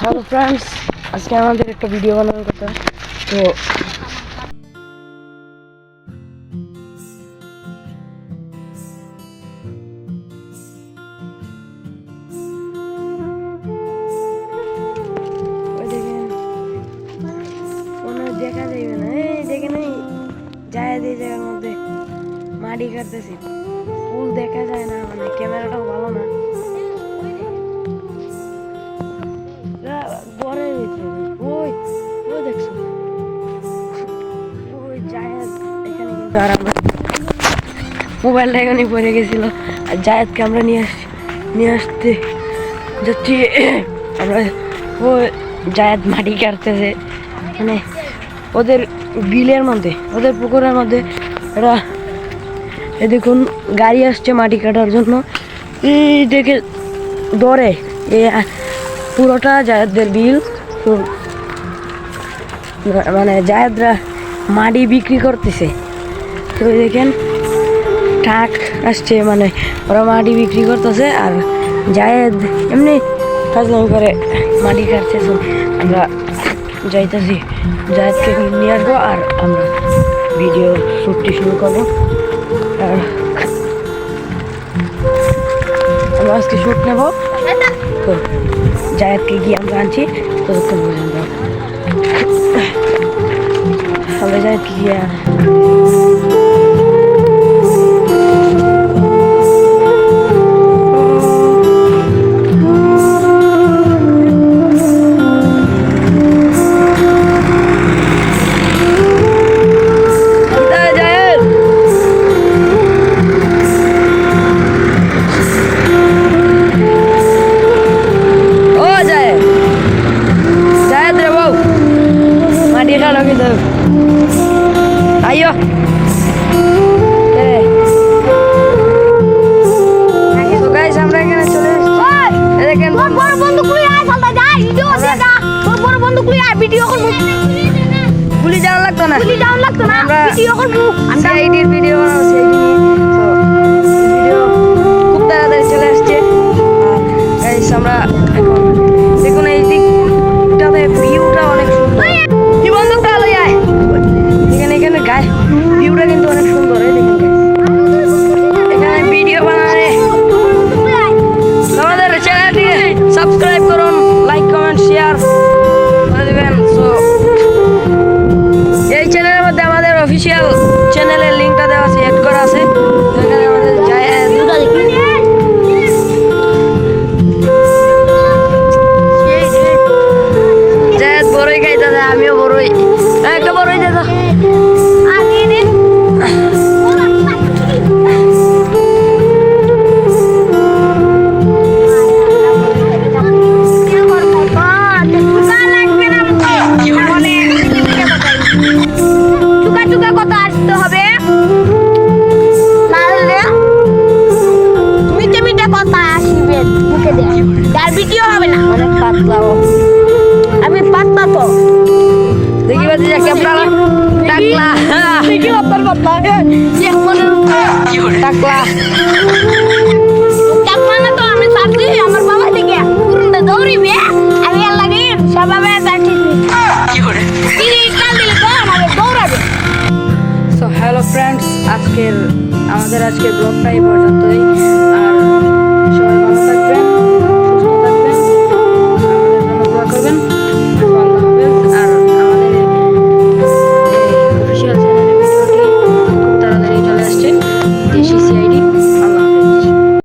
Hello friends আজকে আমাদের একটা ভিডিও বানানোর কথা। তো দেখা যাইবে না। এই দেখেন, এই যায় এই জায়গার মধ্যে মাটি কাটতেছি। ফুল দেখা যায় না মানে ক্যামেরাটাও ভালো না। আর মোবাইলটা এখানে পড়ে গেছিল। আর জায়াতকে আমরা নিয়ে আস, নিয়ে আসতে যাচ্ছি। আমরা ও জায়াত মাটি কাটতেছে। মানে ওদের বিলের মধ্যে, ওদের পুকুরের মধ্যে এটা এ দেখুন গাড়ি আসছে মাটি কাটার জন্য। এই দেখে দরে, এ পুরোটা জায়দদের বিল। মানে জায়দরা মাটি বিক্রি করতেছে। তো দেখেন টাক আসছে মানে ওরা মাটি বিক্রি করতেছে আর জায়েদ এমনি ফাজলামি করে মাটি কাটছে আমরা যাইতেছি জায়েদকে নিয়ে আসব আর আমরা ভিডিও শ্যুটটি শুরু করব। আর আমরা আজকে শ্যুট নেব। তো জায়েদকে গিয়ে আমরা আনছি, ততক্ষণ পর্যন্ত। আমরা জায়েদকে গিয়ে তো গাইস আমরা এখানে চলে এসেছি। দেখেন বড় বন্ধু কুলি আয় চলতে যা ভিডিও দে যা। তোর বড় বন্ধু কুলি আয় ভিডিও করব। গুলি জানা লাগতো না। কুলি ডাউন লাগতো না ভিডিও করব। আমরা সেইটির ভিডিও বানাবো ভিডিও। খুব তাড়াতাড়ি চলে আসছে। গাইস আমরা দেখুন অনেক পাতলা ও আমি পাতলা তো দেখি বাজি যা ক্যামেরা টাকলা ভিডিও তোর পাতলা যে মনে টাকলা টাক মানে তো আমি সাথে আমার বাবা থেকে পুরুন্দে দৌড়িবে আমি আর লাগি সবাবে যাচ্ছি কি কাল দিলে তো আমাকে দৌড়াবে সো হ্যালো ফ্রেন্ডস আজকের আমাদের আজকের ব্লগটা এই পর্যন্তই।